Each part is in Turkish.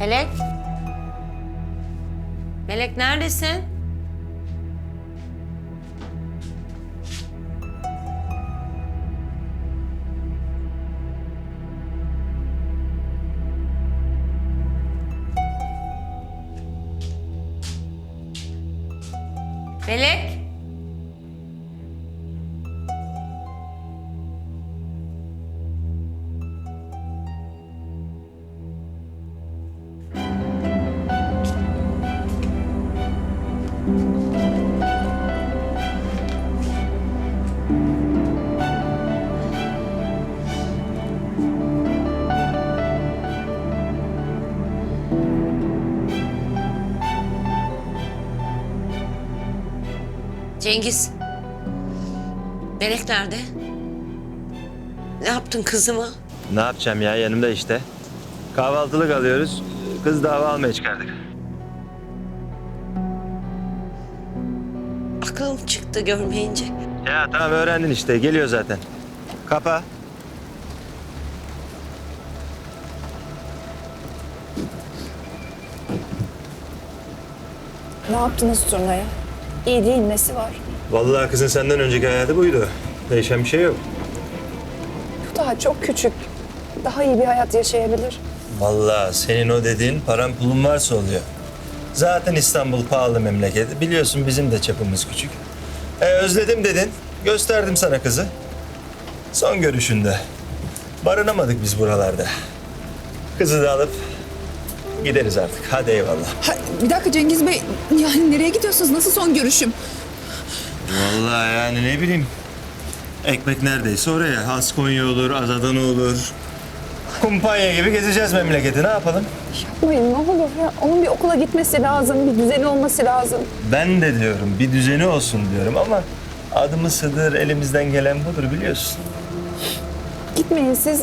Melek? Melek neredesin? Melek? Cengiz. Melek nerede? Ne yaptın kızıma? Ne yapacağım ya yanımda işte. Kahvaltılık alıyoruz. Kız dava almaya çıkardık. Aklım çıktı görmeyince. Ya tamam öğrendin işte geliyor zaten. Kapa. Ne yaptınız turnaya? İyi değil, nesi var? Vallahi kızın senden önceki hayatı buydu. Değişen bir şey yok. Bu daha çok küçük. Daha iyi bir hayat yaşayabilir. Vallahi senin o dediğin paran pulun varsa oluyor. Zaten İstanbul pahalı memleket. Biliyorsun bizim de çapımız küçük. E özledim dedin. Gösterdim sana kızı. Son görüşünde. Barınamadık biz buralarda. Kızı da alıp gideriz artık. Hadi eyvallah. Ha, bir dakika Cengiz Bey, yani nereye gidiyorsunuz? Nasıl son görüşüm? Vallahi yani ne bileyim. Ekmek neredeyse oraya. Az Konya olur, az Adana olur. Kumpanya gibi gezeceğiz memleketi. Ne yapalım? Yapmayın ne olur ya. Onun bir okula gitmesi lazım, bir düzeni olması lazım. Ben de diyorum bir düzeni olsun diyorum ama adımı sığdır elimizden gelen budur biliyorsun. Gitmeyin siz.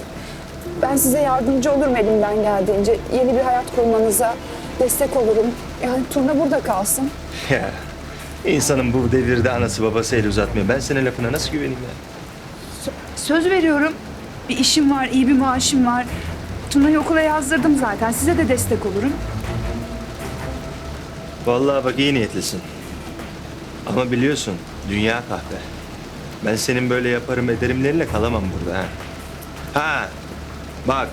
Ben size yardımcı olurum elimden geldiğince. Yeni bir hayat kurmanıza destek olurum. Yani turna burada kalsın. Ya insanın bu devirde anası babası el uzatmıyor. Ben senin lafına nasıl güveneyim ya? Söz veriyorum. Bir işim var, iyi bir maaşım var. Tuna'yı okula yazdırdım zaten. Size de destek olurum. Vallahi bak iyi niyetlisin. Ama biliyorsun dünya kahve. Ben senin böyle yaparım ederimleriyle kalamam burada ha. Ha bak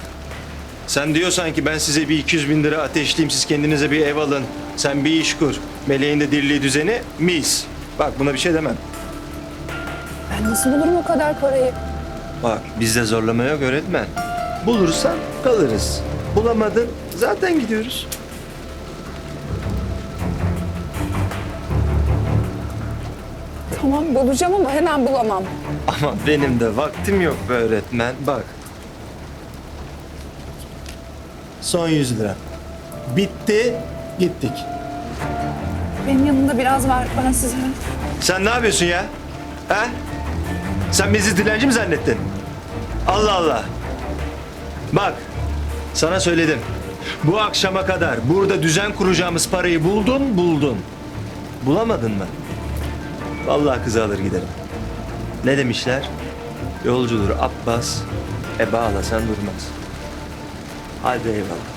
sen diyorsan ki ben size bir 200 bin lira ateşleyeyim siz kendinize bir ev alın. Sen bir iş kur. Meleğin de dirliği düzeni mis. Bak buna bir şey demem. Ben nasıl bulurum o kadar parayı? Bak bizde zorlama yok öğretmen. Bulursan kalırız. Bulamadın zaten gidiyoruz. Tamam bulacağım ama hemen bulamam. Ama benim de vaktim yok be öğretmen. Bak. Son 100 lira. Bitti, gittik. Benim yanımda biraz var. Bana size. Sen ne yapıyorsun ya? Ha? Sen bizi dilenci mi zannettin? Allah Allah. Bak, sana söyledim. Bu akşama kadar burada düzen kuracağımız parayı buldun, buldun. Bulamadın mı? Vallahi kızı alır giderim. Ne demişler? Yolcudur Abbas, e bağlasan durmaz. Hadi eyvallah.